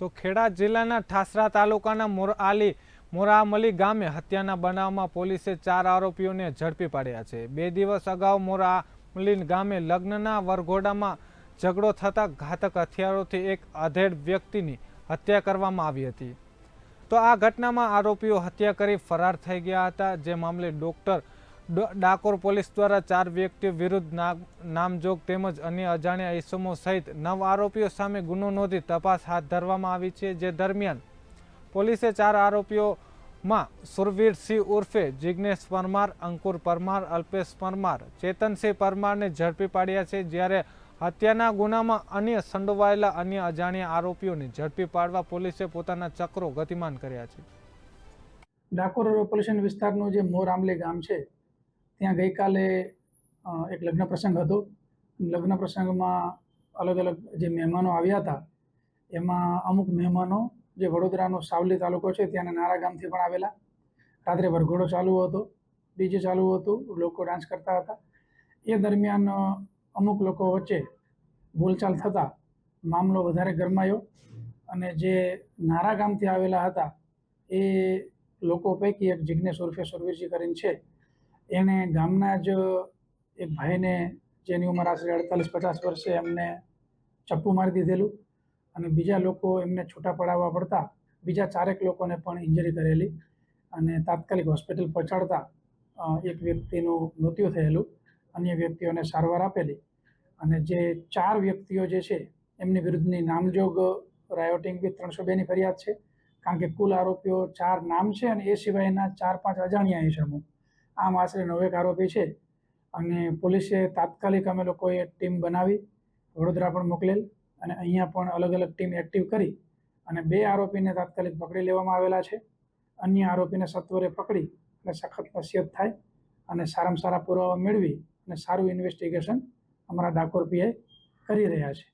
તો ખેડા જિલ્લાના ઠાસરા તાલુકાના મોરઆલી મોરામલી ગામે હત્યાના બનાવમાં પોલીસે ચાર આરોપીઓને ઝડપી પાડ્યા છે. બે દિવસ અગાઉ મોરામલી ગામે લગ્નના વરઘોડામાં ઝઘડો થતાં ઘાતક હથિયારોથી એક અધેડ વ્યક્તિની હત્યા કરવામાં આવી હતી. તો આ ઘટનામાં આરોપીઓ હત્યા કરી ફરાર થઈ ગયા હતા, જે મામલે ડોક્ટર ડાકોર પોલીસ દ્વારા ચાર વ્યક્તિઓ વિરુદ્ધ નામજોગ તેમજ અન્ય અજાણ્યા ઇસમો સહિત નવ આરોપીઓ સામે ગુનો નોંધી તપાસ હાથ ધરવામાં આવી છે, જે દરમિયાન પોલીસે ચાર આરોપીઓમાં સુરવીરસિંહ ઉર્ફે જિજ્ઞેશ પરમાર, અંકુર પરમાર, અલ્પેશ પરમાર, ચેતનસિંહ પરમારને ઝડપી પાડ્યા છે, જ્યારે હત્યાના ગુનામાં અન્ય સંડોવાયેલા અન્ય અજાણ્યા આરોપીઓને ઝડપી પાડવા પોલીસે પોતાના ચક્રો ગતિમાન કર્યા છે. ડાકોર પોલ્યુશન વિસ્તારનું જે મોર આંબલી ગામ છે ત્યાં ગઈકાલે એક લગ્ન પ્રસંગ હતો. લગ્ન પ્રસંગમાં અલગ અલગ જે મહેમાનો આવ્યા હતા, એમાં અમુક મહેમાનો, જે વડોદરાનો સાવલી તાલુકો છે, ત્યાંના નારા ગામથી પણ આવેલા. રાત્રે વરઘોડો ચાલુ હતો, ડીજે ચાલુ હતું, લોકો ડાન્સ કરતા હતા. એ દરમિયાન અમુક લોકો વચ્ચે બોલચાલ થતાં મામલો વધારે ગરમાયો અને જે નારા ગામથી આવેલા હતા, એ લોકો પૈકી એક જિજ્ઞેશ ઉર્ફે સુરવીરજી કરીને છે એણે ગામના જ એક ભાઈને જેની ઉંમર આશરે અડતાલીસ, પચાસ વર્ષે એમને ચપ્પુ મારી દીધેલું અને બીજા લોકો એમને છૂટા પડાવવા પડતા બીજા ચારેક લોકોને પણ ઇન્જરી કરેલી અને તાત્કાલિક હોસ્પિટલ પહોંચાડતા એક વ્યક્તિનું મૃત્યુ થયેલું, અન્ય વ્યક્તિઓને સારવાર આપેલી અને જે ચાર વ્યક્તિઓ જે છે, એમની વિરુદ્ધની નામજોગ રાયોટિંગ બી ત્રણસો બેની ફરિયાદ છે. કારણ કે કુલ આરોપીઓ ચાર નામ છે અને એ સિવાયના ચાર પાંચ અજાણ્યા ઇસમો આમ આશરે નવેક આરોપી છે. અને પોલીસે તાત્કાલિક અમે લોકોએ ટીમ બનાવી, વડોદરા પણ મોકલેલ અને અહીંયા પણ અલગ અલગ ટીમ એક્ટિવ કરી અને બે આરોપીને તાત્કાલિક પકડી લેવામાં આવેલા છે. અન્ય આરોપીને સત્વરે પકડી અને સખત નસીહત થાય અને સારામાં સારા પુરાવા મેળવી અને સારું ઇન્વેસ્ટિગેશન અમારા ડાકોર પીઆઈ કરી રહ્યા છે.